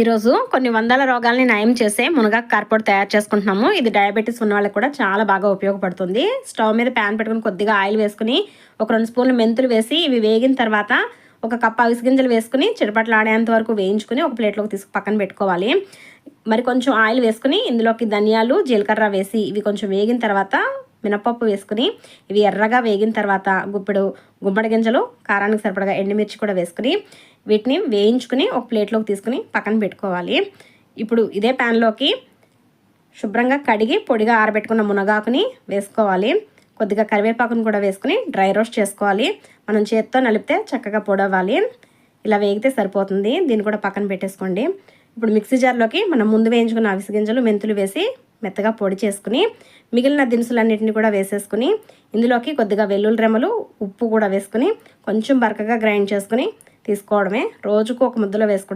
ఈరోజు కొన్ని వందల రోగాల్ని నయం చేసే మునగాకు కార్పొడి తయారు చేసుకుంటున్నాము. ఇది డయాబెటీస్ ఉన్న వాళ్ళకి కూడా చాలా బాగా ఉపయోగపడుతుంది. స్టవ్ మీద ప్యాన్ పెట్టుకుని కొద్దిగా ఆయిల్ వేసుకుని ఒక రెండు స్పూన్లు మెంతులు వేసి ఇవి వేగిన తర్వాత ఒక కప్ అవిసి గింజలు వేసుకుని చిటపట్లు ఆడేంత వరకు వేయించుకుని ఒక ప్లేట్లోకి తీసుకు పక్కన పెట్టుకోవాలి. మరి కొంచెం ఆయిల్ వేసుకుని ఇందులోకి ధనియాలు జీలకర్ర వేసి ఇవి కొంచెం వేగిన తర్వాత మినపప్పు వేసుకుని ఇవి ఎర్రగా వేగిన తర్వాత గుప్పెడు గుమ్మడి గింజలు కారానికి సరిపడగా ఎండుమిర్చి కూడా వేసుకుని వీటిని వేయించుకుని ఒక ప్లేట్లోకి తీసుకుని పక్కన పెట్టుకోవాలి. ఇప్పుడు ఇదే ప్యాన్లోకి శుభ్రంగా కడిగి పొడిగా ఆరబెట్టుకున్న మునగాకుని వేసుకోవాలి. కొద్దిగా కరివేపాకును కూడా వేసుకుని డ్రై రోస్ట్ చేసుకోవాలి. మనం చేత్తో నలిపితే చక్కగా పొడవాలి ఇలా వేగితే సరిపోతుంది. దీన్ని కూడా పక్కన పెట్టేసుకోండి. ఇప్పుడు మిక్సీ జార్లోకి మనం ముందు వేయించుకున్న అవిసి గింజలు మెంతులు వేసి మెత్తగా పొడి చేసుకుని మిగిలిన దినుసులన్నిటిని కూడా వేసేసుకుని ఇందులోకి కొద్దిగా వెల్లుల్లి రెమ్మలు ఉప్పు కూడా వేసుకుని కొంచెం బరకగా గ్రైండ్ చేసుకుని తీసుకోవడమే. రోజుకు ఒక ముద్దలో వేసుకుంటే